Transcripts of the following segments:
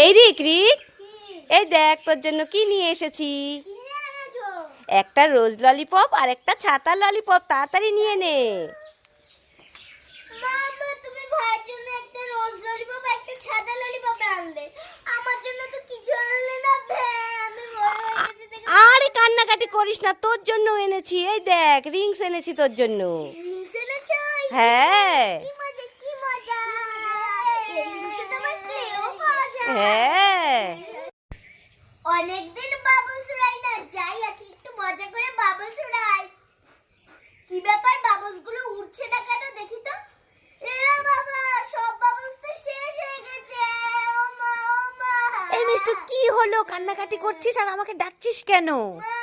এই রিক রিক এই দেখ তোর জন্য কি নিয়ে এসেছি? একটা রোজ ললিপপ আর একটা ছাতার ললিপপ তাড়াতাড়ি নিয়ে নে। আরে কান্নাকাটি করিস না তোর জন্য এনেছি। এই দেখ রিংস এনেছি তোর জন্য। হ্যাঁ। হ্যাঁ। অনেকদিন বাবলস উড়াই না যাই আজকে একটু মজা করে বাবলস উড়াই। কি ব্যাপার বাবলসগুলো উঠছে না কেন দেখি তো? এ বাবা সব বাবলস তো শেষ হয়ে গেছে। ও মা ও মা। এই মিষ্টি কি হলো? কান্নাকাটি করছিস আর আমাকে ডাকছিস কেন? মা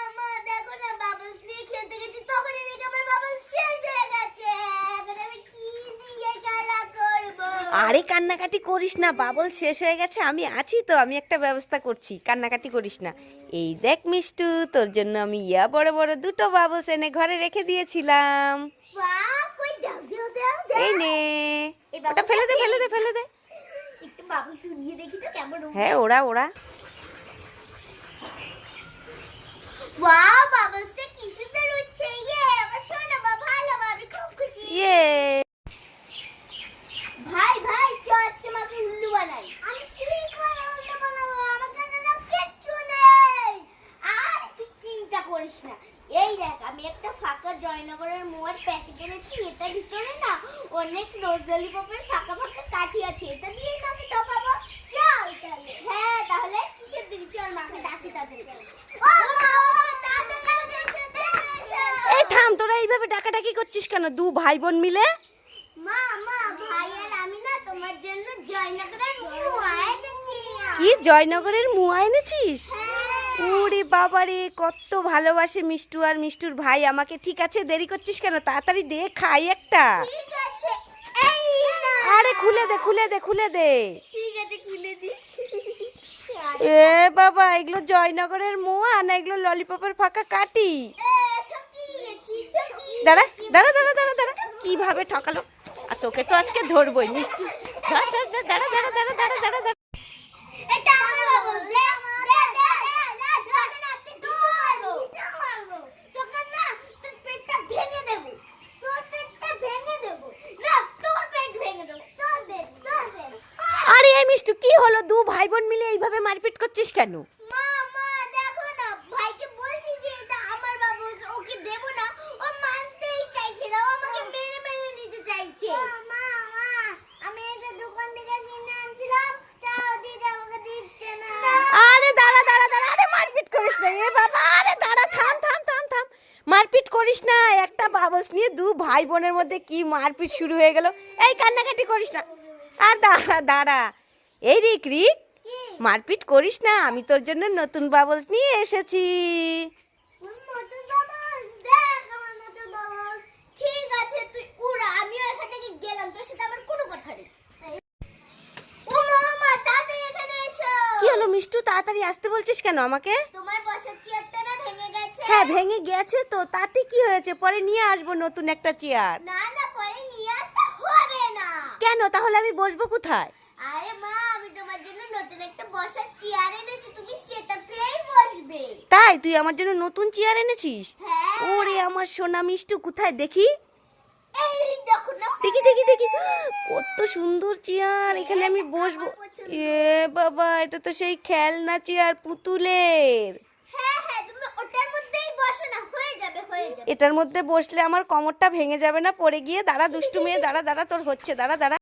আরে কান্নাকাটি করিস না বাবল শেষ হয়ে গেছে আমি আছি তো আমি একটা ব্যবস্থা করছি কান্নাকাটি করিস না। এই দেখ মিষ্টু তোর জন্য আমি ইয়া বড় বড় দুটো বাবলস এনে ঘরে রেখে দিয়েছিলাম। এই নে ওটা ফেলে দে ফেলে দে ফেলে দে। হ্যাঁ ওরা ওরা ওয়াও বাবলসটা কি সুন্দর উঠছে ইয়ে আমার শোনা বা ভালো বা আমি খুব খুশি ইয়ে ভাই ভাই চ আজকে মাকে উল্লু বানাই আমি কি করে উল্লু বানাবো আমার কাছে তো কিচ্ছু নেই আর তুই চিন্তা করিস না। এই দেখ আমি একটা ফাঁকা জয়নগরের মোয়ার প্যাকেট এনেছি এটার ভিতরে না অনেক রোজ ললিপপের ফাঁকা ফাঁকা কাঠি আছে এটা দিয়ে মাকে ঠকাবো চল তাহলে। হ্যাঁ তাহলে কিসের দিকে চল মাকে ডাকি তাদের। এই থাম তোরা এইভাবে ডাকাডাকি করছিস কেন? দু ভাই বোন মিলে? মা মা ভাই আর আমি না তোমার জন্য জয়নগরের মোয়া এনেছি। কি জয়নগরের মুয়া এনেছিস? হ্যাঁ। ওরে বাবারে কত ভালোবাসে মিষ্টু আর মিষ্টুর ভাই। আমাকে ঠিক আছে দেরি করছিস কেন? তাড়াতাড়ি দে খাই একটা। আরে খুলে দে খুলে দে খুলে দে। এ বাবা এগুলো জয়নগরের মোয়া না এগুলো ললিপপের ফাঁকা কাটি। দাঁড়া দাঁড়া দাঁড়া দাঁড়া দাঁড়া। কীভাবে ঠকালো? আর তোকে তো আজকে ধরবই মিষ্টি। দাঁড়া দাঁড়া দাঁড়া দাঁড়া দাঁড়া দাঁড়া দাঁড়া দাঁড়া এটা আমার বাবুস, দে, দে, দে, দে, দে, তোকে না আজকে ঘুষি মারবো। তোকে না, তোর পেটটা ভেঙে দেবো। তোর পেটটা ভেঙে দেবো। না, তোর পেট ভেঙে দেবো। তোর পেট, তোর পেট। এই কি হলো দু ভাই বোন মিলে এইভাবে মারপিট করছিস কেন মা, মা, দেখো না, ভাইকে বলছি যে এটা আমার বাবুস, ওকে দেবো না। ও মানতেই চাইছে না, ও আমাকে মেরে মেরে নিতে চাইছে। আমি এটা দোকান থেকে কিনে আনছিলাম, তাও দিদি আমাকে দিচ্ছে না। আরে দাঁড়া দাঁড়া দাঁড়া আরে মারপিট করিস না এ বাবা আরে দাঁড়া থাম থাম থাম থাম মারপিট করিস না একটা বাবলস নিয়ে দু ভাই বোনের মধ্যে কি মারপিট শুরু হয়ে গেল এই কান্নাকাটি করিস না আর দাঁড়া দাঁড়া এই রিক রিক মারপিট করিস না আমি তোর জন্য নতুন বাবলস নিয়ে এসেছি। কি হলো মিষ্টু তাড়াতাড়ি আসতে বলছিস কেন আমাকে? তোমার বসার চেয়ারটা না ভেঙে গেছে। হ্যাঁ ভেঙে গেছে তো তাতে কি হয়েছে? পরে নিয়ে আসব নতুন একটা চেয়ার। না না পরে নিয়ে আসতে হবে না। কেন? তাহলে আমি বসবো কোথায়? আরে মা নতুন একটা বসার চেয়ার এনেছি তুমি সেটাতেই বসবে। তাই? তুই আমার জন্য নতুন চেয়ার এনেছিস? হ্যাঁ। ওরে আমার সোনা মিষ্টু কোথায়? দেখি। এই দেখো না। দেখি দেখি দেখি। কত সুন্দর চেয়ার এখানে আমি বসবো। এ বাবা এটা তো সেই খেলনা চেয়ার পুতুলের। হ্যাঁ হ্যাঁ তুমি ওটার মধ্যেই বসো না হয়ে যাবে হয়ে যাবে। এটার মধ্যে বসলে আমার কোমরটা ভেঙে যাবে না পড়ে গিয়ে দাঁড়া দুষ্টু মেয়ে দাঁড়া দাঁড়া তোর হচ্ছে দাঁড়া দাঁড়া।